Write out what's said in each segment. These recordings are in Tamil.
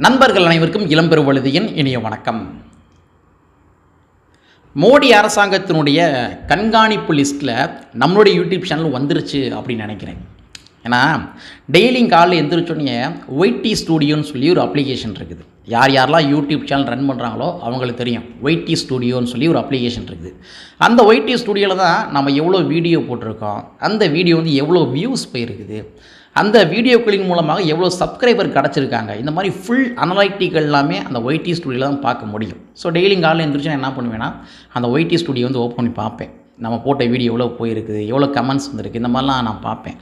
நண்பர்கள் அனைவருக்கும் இளம்பெருவழுதியின் இனிய வணக்கம். மோடி அரசாங்கத்தினுடைய கண்காணிப்பு லிஸ்ட்டில் நம்மளுடைய யூடியூப் சேனல் வந்துருச்சு அப்படின்னு நினைக்கிறேன். ஏன்னா டெய்லியும் காலையில் எந்திரிச்சோடனே ஒய்டி ஸ்டூடியோன்னு சொல்லி ஒரு அப்ளிகேஷன் இருக்குது. யார் யாரெல்லாம் யூடியூப் சேனல் ரன் பண்ணுறாங்களோ அவங்களுக்கு தெரியும். ஒய்டி ஸ்டூடியோன்னு சொல்லி ஒரு அப்ளிகேஷன் இருக்குது. அந்த ஒய்டி ஸ்டூடியோவில் தான் நம்ம எவ்வளோ வீடியோ போட்டிருக்கோம். அந்த வீடியோ வந்து எவ்வளோ வியூஸ் போயிருக்குது. அந்த வீடியோக்களின் மூலமாக எவ்வளோ சப்ஸ்கிரைபர் கிடச்சிருக்காங்க? இந்த மாதிரி ஃபுல் அனலைட்டிகள் எல்லாமே அந்த ஒய்டி ஸ்டுடியோவில் தான் பார்க்க முடியும். ஸோ டெய்லி காலையில் எழுந்திரிச்சு நான் என்ன பண்ணுவேன்னா அந்த ஒய்டி ஸ்டுடியோ வந்து ஓப்பன் பண்ணி பார்ப்பேன். நம்ம போட்ட வீடியோ எவ்வளோ போயிருக்குது எவ்வளோ கமெண்ட்ஸ் வந்திருக்கு இந்த மாதிரிலாம் நான் பார்ப்பேன்.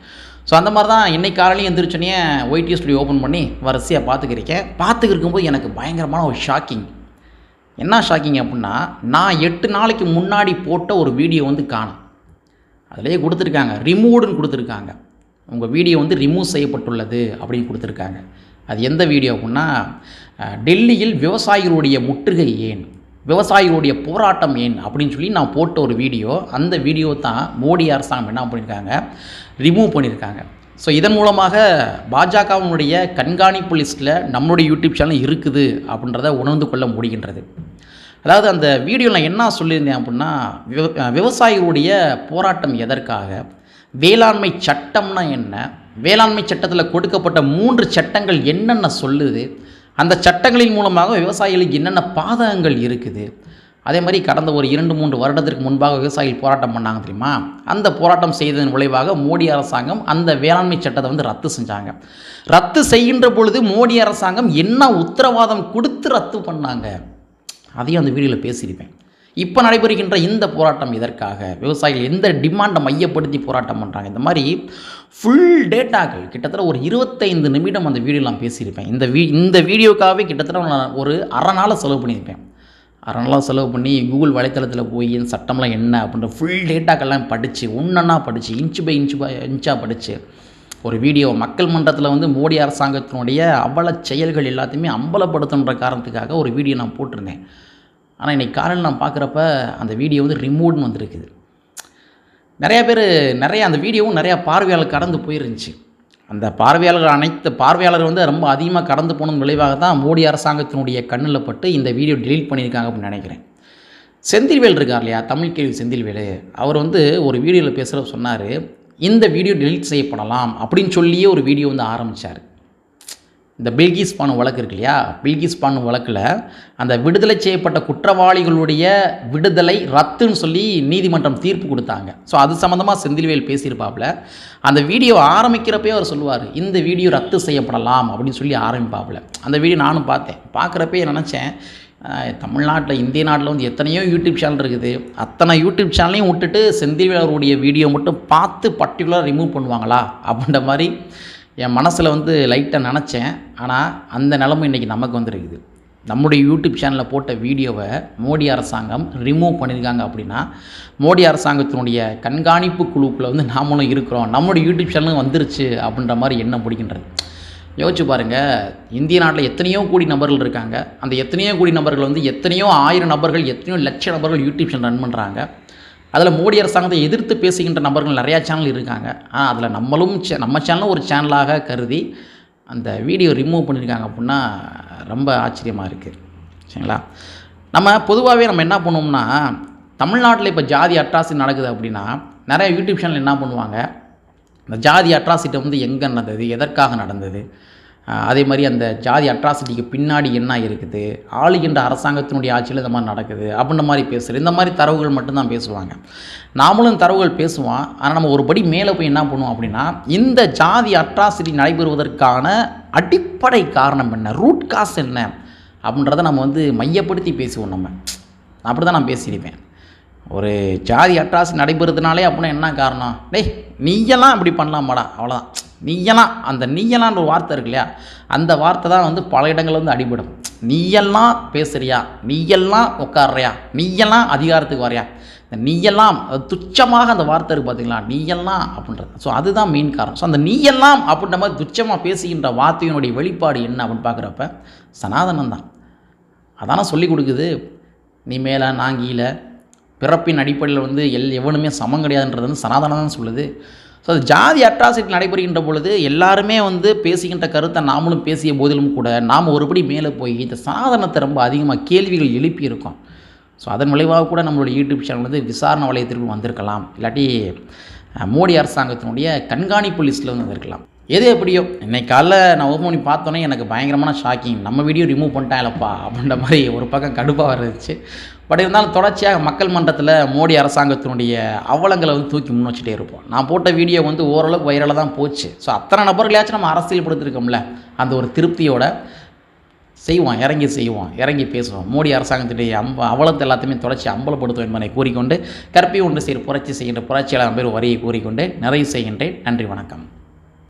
ஸோ அந்த மாதிரி தான் இன்னைக்கு காலையிலையும் எந்திரிச்சோன்னே ஒய்டி ஸ்டுடியோ ஓப்பன் பண்ணி வரிசையாக பார்த்துக்கிருக்கேன். பார்த்துக்கிருக்கும்போது எனக்கு பயங்கரமான ஒரு ஷாக்கிங் என்ன ஷாக்கிங் அப்படின்னா நான் எட்டு நாளைக்கு முன்னாடி போட்ட ஒரு வீடியோ வந்து காணும். அதிலேயே கொடுத்துருக்காங்க. ரிமூவ்டுன்னு கொடுத்துருக்காங்க. உங்கள் வீடியோ வந்து ரிமூவ் செய்யப்பட்டுள்ளது அப்படின்னு கொடுத்துருக்காங்க. அது எந்த வீடியோ அப்படின்னா டெல்லியில் விவசாயிகளுடைய முற்றுகை ஏன்? விவசாயிகளுடைய போராட்டம் ஏன்? அப்படின்னு சொல்லி நான் போட்ட ஒரு வீடியோ. அந்த வீடியோ தான் மோடி அரசாங்கம் என்ன பண்ணியிருக்காங்க ரிமூவ் பண்ணியிருக்காங்க ஸோ இதன் மூலமாக பாஜகவினுடைய கண்காணிப்பு லிஸ்ட்டில் நம்மளுடைய யூடியூப் சேனல் இருக்குது அப்படின்றத உணர்ந்து கொள்ள முடிகின்றது. அதாவது அந்த வீடியோவில் நான் என்ன சொல்லியிருந்தேன் அப்படின்னா விவ- விவசாயிகளுடைய போராட்டம் எதற்காக? வேளாண்மை சட்டம்னா என்ன? வேளாண்மை சட்டத்தில் கொடுக்கப்பட்ட மூன்று சட்டங்கள் என்னென்ன சொல்லுது? அந்த சட்டங்களின் மூலமாக விவசாயிகளுக்கு என்னென்ன பாதகங்கள் இருக்குது? அதே மாதிரி கடந்த ஒரு இரண்டு மூன்று வருடத்திற்கு முன்பாக விவசாயிகள் போராட்டம் பண்ணாங்க தெரியுமா? அந்த போராட்டம் செய்ததன் விளைவாக மோடி அரசாங்கம் அந்த வேளாண்மை சட்டத்தை வந்து ரத்து செஞ்சாங்க. ரத்து செய்கின்ற பொழுது மோடி அரசாங்கம் என்ன உத்தரவாதம் கொடுத்து ரத்து பண்ணாங்க? அதையும் அந்த வீடியோவில் பேசியிருப்பேன். இப்போ நடைபெறுகின்ற இந்த போராட்டம் இதற்காக விவசாயிகள் எந்த டிமாண்டை மையப்படுத்தி போராட்டம் பண்ணுறாங்க இந்த மாதிரி ஃபுல் டேட்டாக்கள் கிட்டத்தட்ட ஒரு இருபத்தைந்து நிமிடம் அந்த வீடியோ நான் பேசியிருப்பேன். இந்த வீ இந்த வீடியோக்காகவே கிட்டத்தட்ட நான் ஒரு அரை நாளாக செலவு பண்ணியிருப்பேன். அரை நாளாக செலவு பண்ணி கூகுள் வலைத்தளத்தில் போய் இந்த சட்டம்லாம் என்ன அப்படின்ற ஃபுல் டேட்டாக்கள்லாம் படித்து ஒன்றா படித்து இன்ச்சு பை இன்ச்சு பை இன்ச்சாக படித்து ஒரு வீடியோ மக்கள் மன்றத்தில் வந்து மோடி அரசாங்கத்தினுடைய அவல செயல்கள் எல்லாத்தையுமே அம்பலப்படுத்துன்ற காரணத்துக்காக ஒரு வீடியோ நான் போட்டிருந்தேன். ஆனால் இன்றைக்கி காலையில் நான் பார்க்குறப்ப அந்த வீடியோ வந்து ரிமூவ்னு வந்திருக்குது. நிறையா பேர் நிறைய அந்த வீடியோவும் நிறையா பார்வையாளர் கடந்து போயிருந்துச்சு. அந்த பார்வையாளர்கள் அனைத்து பார்வையாளர் வந்து ரொம்ப அதிகமாக கடந்து போனது விளைவாக தான் மோடி அரசாங்கத்தினுடைய கண்ணில் பட்டு இந்த வீடியோ டிலீட் பண்ணியிருக்காங்க அப்படின்னு நினைக்கிறேன். செந்தில்வேல் இருக்கார் இல்லையா? தமிழ் கேள்வி செந்தில்வேலு. அவர் வந்து ஒரு வீடியோவில் பேசுகிற சொன்னார் இந்த வீடியோ delete செய்யப்படலாம் அப்படின்னு சொல்லியே ஒரு வீடியோ வந்து ஆரம்பித்தார் இந்த பில்கிஸ் பானு வழக்கு இருக்கு இல்லையா? பில்கிஸ் பானு வழக்கில் அந்த விடுதலை செய்யப்பட்ட குற்றவாளிகளுடைய விடுதலை ரத்துன்னு சொல்லி நீதிமன்றம் தீர்ப்பு கொடுத்தாங்க. ஸோ அது சம்மந்தமாக செந்தில்வேல் பேசியிருப்பாப்புல. அந்த வீடியோ ஆரம்பிக்கிறப்பே அவர் சொல்லுவார் இந்த வீடியோ ரத்து செய்யப்படலாம் அப்படின்னு சொல்லி ஆரம்பிப்பாப்புல. அந்த வீடியோ நானும் பார்த்தேன். பார்க்குறப்பே நினச்சேன் தமிழ்நாட்டில் இந்திய நாட்டில் வந்து எத்தனையோ யூடியூப் சேனல் இருக்குது. அத்தனை யூடியூப் சேனலையும் விட்டுட்டு செந்தில்வேல் அவருடைய வீடியோ மட்டும் பார்த்து பர்டிகுலராக ரிமூவ் பண்ணுவாங்களா? அப்படின்ற மாதிரி என் மனசில் வந்து லைட்டாக நினச்சேன். ஆனால் அந்த நிலமும் இன்றைக்கி நமக்கு வந்துருக்குது. நம்முடைய யூடியூப் சேனலில் போட்ட வீடியோவை மோடி அரசாங்கம் ரிமூவ் பண்ணியிருக்காங்க அப்படின்னா மோடி அரசாங்கத்தினுடைய கண்காணிப்பு குழுக்குள்ளே வந்து நாமளும் இருக்கிறோம். நம்மளுடைய யூடியூப் சேனலும் வந்துருச்சு அப்படின்ற மாதிரி எண்ணம் பிடிக்கின்றது. யோசிச்சு பாருங்கள் இந்திய நாட்டில் எத்தனையோ கோடி நபர்கள் இருக்காங்க. அந்த எத்தனையோ கோடி நபர்கள் வந்து எத்தனையோ ஆயிரம் நபர்கள் எத்தனையோ லட்ச நபர்கள் யூடியூப் சேனல் ரன் பண்ணுறாங்க அதில் மோடி அரசாங்கத்தை எதிர்த்து பேசுகின்ற நபர்கள் நிறையா சேனல் இருக்காங்க. ஆனால் அதில் நம்மளும் சே- நம்ம சேனலும் ஒரு சேனலாக கருதி அந்த வீடியோ ரிமூவ் பண்ணியிருக்காங்க அப்படின்னா ரொம்ப ஆச்சரியமாக இருக்குது சரிங்களா? நம்ம பொதுவாகவே நம்ம என்ன பண்ணுவோம்னா தமிழ்நாட்டில் இப்போ ஜாதி அட்ராசி நடக்குது அப்படின்னா நிறைய யூடியூப் சேனல் என்ன பண்ணுவாங்க? இந்த ஜாதி அட்ராசிட்டி வந்து எங்கே நடந்தது எதற்காக நடந்தது? அதே மாதிரி அந்த ஜாதி அட்ராசிட்டிக்கு பின்னாடி என்ன இருக்குது? ஆளுகின்ற அரசாங்கத்தினுடைய ஆட்சியில் இந்த மாதிரி நடக்குது அப்படின்ற மாதிரி பேசுகிறது இந்த மாதிரி தரவுகள் மட்டும்தான் பேசுவாங்க. நாமளும் தரவுகள் பேசுவோம். ஆனால் நம்ம ஒரு படி மேலே போய் என்ன பண்ணுவோம் அப்படின்னா இந்த ஜாதி அட்ராசிட்டி நடைபெறுவதற்கான அடிப்படை காரணம் என்ன? ரூட் காஸ் என்ன? அப்படின்றத நம்ம வந்து மையப்படுத்தி பேசுவோம் நம்ம. அப்படி தான் நான் பேசியிருப்பேன். ஒரு ஜாதி அட்ராசி நடைபெறுறதுனாலே அப்படின்னா என்ன காரணம்? டேய் நீயெல்லாம் இப்படி பண்ணலாமாடா? அவ்வளோதான் நீயெல்லாம் அந்த நீயெல்லாம்ன்ற ஒரு வார்த்தை இருக்கு இல்லையா? அந்த வார்த்தை தான் வந்து பல இடங்களில் வந்து அடிபடும். நீயெல்லாம் பேசுறியா? நீயெல்லாம் உட்காடுறியா நீயெல்லாம் அதிகாரத்துக்கு வரையா இந்த நீயெல்லாம் துச்சமாக அந்த வார்த்தை இருக்குது பார்த்தீங்களா நீயெல்லாம் அப்படின்றது. ஸோ அதுதான் மெயின் காரணம். ஸோ அந்த நீயெல்லாம் அப்படின்ற மாதிரி துச்சமாக பேசுகின்ற வார்த்தையினுடைய வெளிப்பாடு என்ன அப்படின்னு பார்க்குறப்ப சனாதனம் தான் அதான சொல்லி கொடுக்குது. நீ மேலே நான் கீழே பிறப்பின் அடிப்படையில் வந்து எல் எவனுமே சமம் கிடையாதுன்றது வந்து சனாதனம் தான் சொல்லுது. ஸோ அது ஜாதி அட்ராசிட்டி நடைபெறுகின்ற பொழுது எல்லாருமே வந்து பேசுகின்ற கருத்தை நாமளும் பேசிய போதிலும் கூட நாம் ஒருபடி மேலே போய் இந்த சனாதனத்தை ரொம்ப அதிகமாக கேள்விகள் எழுப்பியிருக்கோம் ஸோ அதன் விளைவாக கூட நம்மளுடைய யூடியூப் சேனல் வந்து விசாரணை வளையத்திற்கு வந்திருக்கலாம். இல்லாட்டி மோடி அரசாங்கத்தினுடைய கண்காணிப்பு லிஸ்ட்டில் வந்து வந்திருக்கலாம். எது எப்படியோ இன்னைக்கு காலைல நான் ஓப்பன் பண்ணி பார்த்தோன்னே எனக்கு பயங்கரமான ஷாக்கிங் நம்ம வீடியோ ரிமூவ் பண்ணிட்டாங்களப்பா அப்படின்ற மாதிரி ஒரு பக்கம் கடுப்பாக இருந்துச்சு பட் இருந்தாலும் தொடர்ச்சியாக மக்கள் மன்றத்தில் மோடி அரசாங்கத்தினுடைய அவலங்களை வந்து தூக்கி முன் வச்சுட்டே இருப்போம். நான் போட்ட வீடியோ வந்து ஓரளவுக்கு வைரலாக தான் போச்சு. ஸோ அத்தனை நபர்களையாச்சும் நம்ம அரசியல் படுத்திருக்கோம்ல அந்த ஒரு திருப்தியோட செய்வோம் இறங்கி செய்வோம் இறங்கி பேசுவோம். மோடி அரசாங்கத்துடைய அம்ப அவலத்தை எல்லாத்தையுமே தொடர்ச்சி அம்பலப்படுத்தும் என்பதை கூறிக்கொண்டு கற்பி ஒன்று செய்கிற புரட்சி செய்கின்ற புரட்சியாளர் பேர் வரியை கூறிக்கொண்டு நிறைவு செய்கின்றேன். நன்றி வணக்கம்.